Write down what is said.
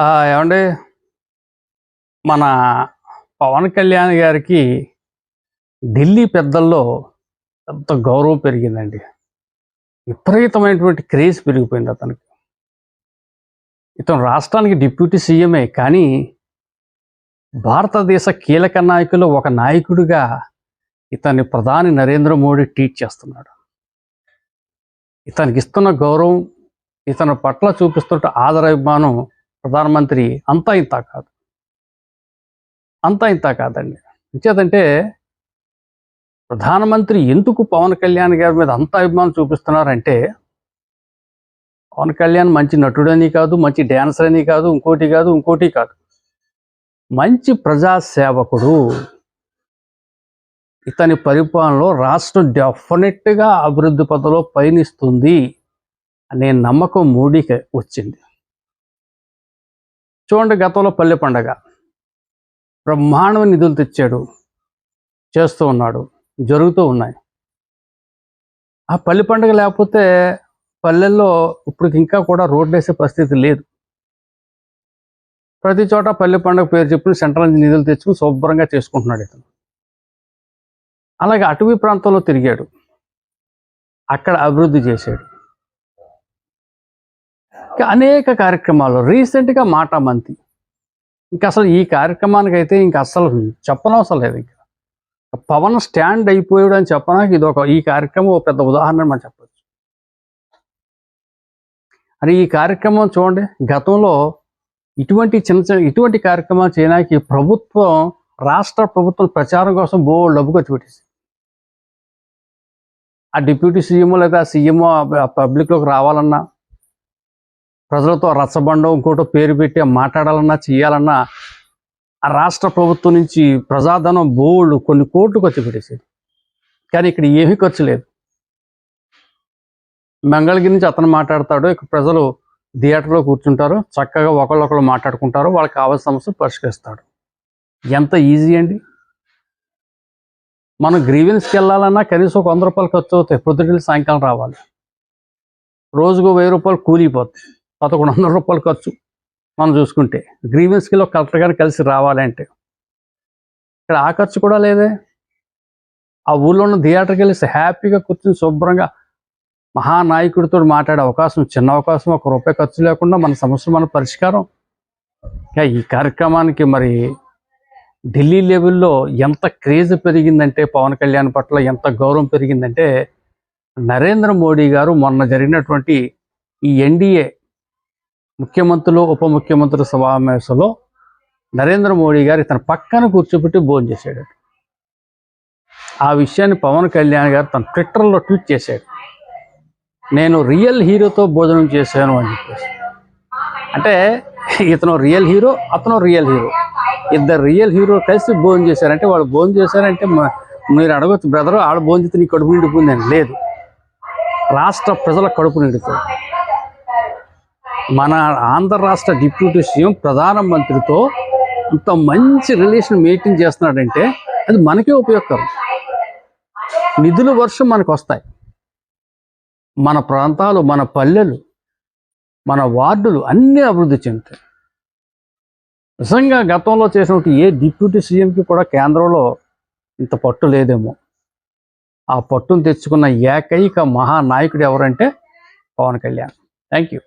ఏమండి? మన పవన్ కళ్యాణ్ గారికి ఢిల్లీ పెద్దల్లో ఎంత గౌరవం పెరిగిందండి. విపరీతమైనటువంటి క్రేజ్ పెరిగిపోయింది అతనికి. ఇతను రాష్ట్రానికి డిప్యూటీ సీఎంఏ కానీ భారతదేశ కీలక నాయకులు ఒక నాయకుడిగా ఇతన్ని ప్రధాని నరేంద్ర మోడీ ట్వీట్ చేస్తున్నాడు. ఇతనికి ఇస్తున్న గౌరవం ఇతని పట్ల చూపిస్తున్న ఆదరాభిమానం ప్రధానమంత్రి అంతా ఇంత కాదు. అంతా ఇంత కాదండి. ఇంచేతంటే ప్రధానమంత్రి ఎందుకు పవన్ కళ్యాణ్ గారి మీద అంత అభిమానం చూపిస్తున్నారంటే పవన్ కళ్యాణ్ మంచి నటుడని కాదు మంచి డ్యాన్సర్ అని కాదు ఇంకోటి కాదు ఇంకోటి కాదు. మంచి ప్రజా సేవకుడు ఇతని పరిపాలనలో రాష్ట్రం డెఫినెట్గా అభివృద్ధి పథంలో పయనిస్తుంది అనే నమ్మకం మోడీకి వచ్చింది. చూడండి గతంలో పల్లె పండగ. బ్రహ్మాండమైన నిధులు తెచ్చాడు. చేస్తూ ఉన్నాడు. జరుగుతూ ఉన్నాయి. ఆ పల్లె పండుగ లేకపోతే పల్లెల్లో ఇప్పుడు ఇంకా కూడా రోడ్లు వేసే పరిస్థితి లేదు. ప్రతి చోట పల్లె పండుగ పేరు చెప్పి సెంట్రల్ నుంచి నిధులు తెచ్చుకుని శుభ్రంగా చేసుకుంటున్నాడు ఇతను. అలాగే అటవీ ప్రాంతంలో తిరిగాడు. అక్కడ అభివృద్ధి చేశాడు. అనేక కార్యక్రమాలు. రీసెంట్గా మాట మంతి. ఇంకా అసలు ఈ కార్యక్రమానికి అయితే ఇంకా అసలు చెప్పనవసరం లేదు ఇంకా. పవన్ స్టాండ్ అయిపోయాడు అని చెప్పడానికి ఇది ఒక ఈ కార్యక్రమం ఒక పెద్ద ఉదాహరణ మనం చెప్పచ్చు. అని ఈ కార్యక్రమం చూడండి. గతంలో ఇటువంటి చిన్న చిన్న ఇటువంటి కార్యక్రమాలు చేయడానికి ప్రభుత్వం రాష్ట్ర ప్రభుత్వం ప్రచారం కోసం బో డబ్బు ఖర్చు పెట్టేసి ఆ డిప్యూటీ సీఎం లేదా సీఎంఓ పబ్లిక్లోకి రావాలన్నా ప్రజలతో రచ్చబండం ఇంకోటో పేరు పెట్టి మాట్లాడాలన్నా చేయాలన్నా ఆ రాష్ట్ర ప్రభుత్వం నుంచి ప్రజాధనం బోల్డ్ కొన్ని కోట్లు ఖర్చు పెట్టేసేది. కానీ ఇక్కడ ఏమీ ఖర్చు లేదు. మంగళగిరి నుంచి అతను మాట్లాడతాడు. ఇక్కడ ప్రజలు థియేటర్లో కూర్చుంటారు. చక్కగా ఒకళ్ళొకళ్ళు మాట్లాడుకుంటారు. వాళ్ళకి కావాల్సిన సమస్య పరిష్కరిస్తాడు. ఎంత ఈజీ అండి. మనం గ్రీవెన్స్కి వెళ్ళాలన్నా కనీసం ఒక వంద రూపాయలు ఖర్చు అవుతాయి. పొద్దుటికి సాయంకాలం రావాలి. రోజుకు వెయ్యి రూపాయలు కూలిపోతాయి. పదకొండు వందల రూపాయలు ఖర్చు. మనం చూసుకుంటే గ్రీవెన్స్కిలో కలెక్టర్ గారు కలిసి రావాలంటే ఇక్కడ ఆ ఖర్చు కూడా లేదే. ఆ ఊళ్ళో ఉన్న థియేటర్కి వెళ్ళి హ్యాపీగా కూర్చొని శుభ్రంగా మహానాయకుడితో మాట్లాడే అవకాశం చిన్న అవకాశం ఒక రూపాయి ఖర్చు లేకుండా మన సమస్య మన పరిష్కారం. ఇంకా ఈ కార్యక్రమానికి మరి ఢిల్లీ లెవెల్లో ఎంత క్రేజ్ పెరిగిందంటే పవన్ కళ్యాణ్ పట్ల ఎంత గౌరవం పెరిగిందంటే నరేంద్ర మోడీ గారు మొన్న జరిగినటువంటి ఈ ఎన్డీఏ ముఖ్యమంత్రులు ఉప ముఖ్యమంత్రుల సమావేశంలో నరేంద్ర మోడీ గారు తన పక్కన కూర్చోబెట్టి భోజనం చేశాడు. ఆ విషయాన్ని పవన్ కళ్యాణ్ గారు తన ట్విట్టర్లో ట్వీట్ చేశాడు. నేను రియల్ హీరోతో భోజనం చేశాను అని చెప్పేసి. అంటే ఇతను రియల్ హీరో అతను రియల్ హీరో. ఇద్దరు రియల్ హీరో కలిసి భోజనం చేశారంటే వాళ్ళు భోజనం చేశారంటే మీరు అడగచ్చు బ్రదరు ఆడ భోజనం నీ కడుపు నిండిపోయిందని. లేదు. రాష్ట్ర ప్రజల కడుపు నిండుతుంది. మన ఆంధ్ర రాష్ట్ర డిప్యూటీ సీఎం ప్రధానమంత్రితో అంత మంచి రిలేషన్ మెయింటైన్ చేస్తున్నాడంటే అది మనకే ఉపయోగకరం. నిధుల వర్షం మనకు వస్తాయి. మన ప్రాంతాలు మన పల్లెలు మన వార్డులు అన్నీ అభివృద్ధి చెందుతాయి. నిజంగా గతంలో చేసినట్టు ఏ డిప్యూటీ సీఎంకి కూడా కేంద్రంలో ఇంత పట్టు లేదేమో. ఆ పట్టును తెచ్చుకున్న ఏకైక మహానాయకుడు ఎవరంటే పవన్ కళ్యాణ్. Thank you